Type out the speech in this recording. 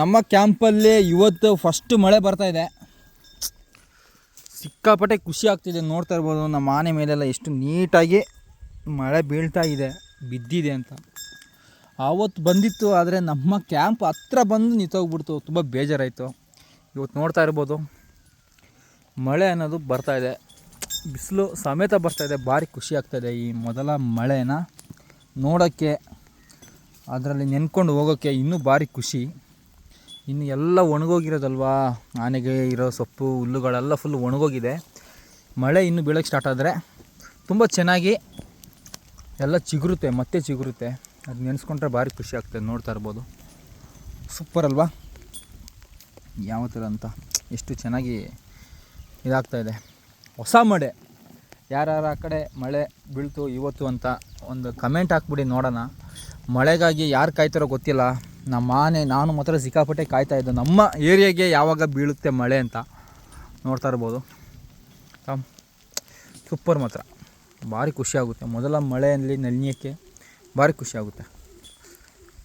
ನಮ್ಮ ಕ್ಯಾಂಪಲ್ಲಿ ಇವತ್ತು ಫಸ್ಟ್ ಮಳೆ ಬರ್ತಾ ಇದೆ. ಸಿಕ್ಕಾಪಟ್ಟೆ ಖುಷಿ ಆಗ್ತಿದೆ. ನೋಡ್ತಾ ಇರ್ಬೋದು, ನಮ್ಮ ಆನೆ ಮೇಲೆಲ್ಲ ಎಷ್ಟು ನೀಟಾಗಿ ಮಳೆ ಬೀಳ್ತಾ ಇದೆ, ಬಿದ್ದಿದೆ ಅಂತ. ಆವತ್ತು ಬಂದಿತ್ತು, ಆದರೆ ನಮ್ಮ ಕ್ಯಾಂಪ್ ಹತ್ರ ಬಂದು ನಿಂತೋಗ್ಬಿಡ್ತು. ತುಂಬ ಬೇಜಾರಾಯಿತು. ಇವತ್ತು ನೋಡ್ತಾ ಇರ್ಬೋದು, ಮಳೆ ಅನ್ನೋದು ಬರ್ತಾ ಇದೆ. ಬಿಸಿಲು ಸಮೇತ ಬರ್ತಾ ಇದೆ. ಭಾರಿ ಖುಷಿ ಆಗ್ತಾಯಿದೆ ಈ ಮೊದಲ ಮಳೆನ ನೋಡೋಕ್ಕೆ, ಅದರಲ್ಲಿ ನೆನ್ಕೊಂಡು ಹೋಗೋಕ್ಕೆ ಇನ್ನೂ ಭಾರಿ ಖುಷಿ. ಇನ್ನು ಎಲ್ಲ ಒಣಗೋಗಿರೋದಲ್ವಾ? ಆನೆಗೆ ಇರೋ ಸೊಪ್ಪು, ಹುಲ್ಲುಗಳೆಲ್ಲ ಫುಲ್ ಒಣಗೋಗಿದೆ. ಮಳೆ ಇನ್ನು ಬೀಳೋಕ್ಕೆ ಸ್ಟಾರ್ಟ್ ಆದರೆ ತುಂಬ ಚೆನ್ನಾಗಿ ಎಲ್ಲ ಚಿಗುರುತ್ತೆ, ಮತ್ತೆ ಚಿಗುರುತ್ತೆ. ಅದು ನೆನೆಸ್ಕೊಂಡ್ರೆ ಭಾರಿ ಖುಷಿ ಆಗ್ತದೆ ನೋಡ್ತಾ ಇರ್ಬೋದು. ಸೂಪರ್ ಅಲ್ವಾ? ಯಾವ ಥರ ಅಂತ ಎಷ್ಟು ಚೆನ್ನಾಗಿ ಇದಾಗ್ತಾ ಇದೆ. ಹೊಸ ಮಳೆ. ಯಾರ್ಯಾರ ಆ ಕಡೆ ಮಳೆ ಬೀಳ್ತು ಇವತ್ತು ಅಂತ ಒಂದು ಕಮೆಂಟ್ ಹಾಕ್ಬಿಡಿ ನೋಡೋಣ. ಮಳೆಗಾಗಿ ಯಾರು ಕಾಯ್ತಾರೋ ಗೊತ್ತಿಲ್ಲ. ನಮ್ಮ ಆನೆ, ನಾನು ಮಾತ್ರ ಸಿಕ್ಕಾಪಟ್ಟೆ ಕಾಯ್ತಾ ಇದ್ದೆ. ನಮ್ಮ ಏರಿಯಾಗೆ ಯಾವಾಗ ಬೀಳುತ್ತೆ ಮಳೆ ಅಂತ ನೋಡ್ತಾ ಇರ್ಬೋದು. ಸೂಪರ್ ಮಾತ್ರ. ಭಾರಿ ಖುಷಿಯಾಗುತ್ತೆ ಮೊದಲ ಮಳೆಯಲ್ಲಿ ನೆನೆಯೋಕ್ಕೆ ಭಾರಿ ಖುಷಿ ಆಗುತ್ತೆ.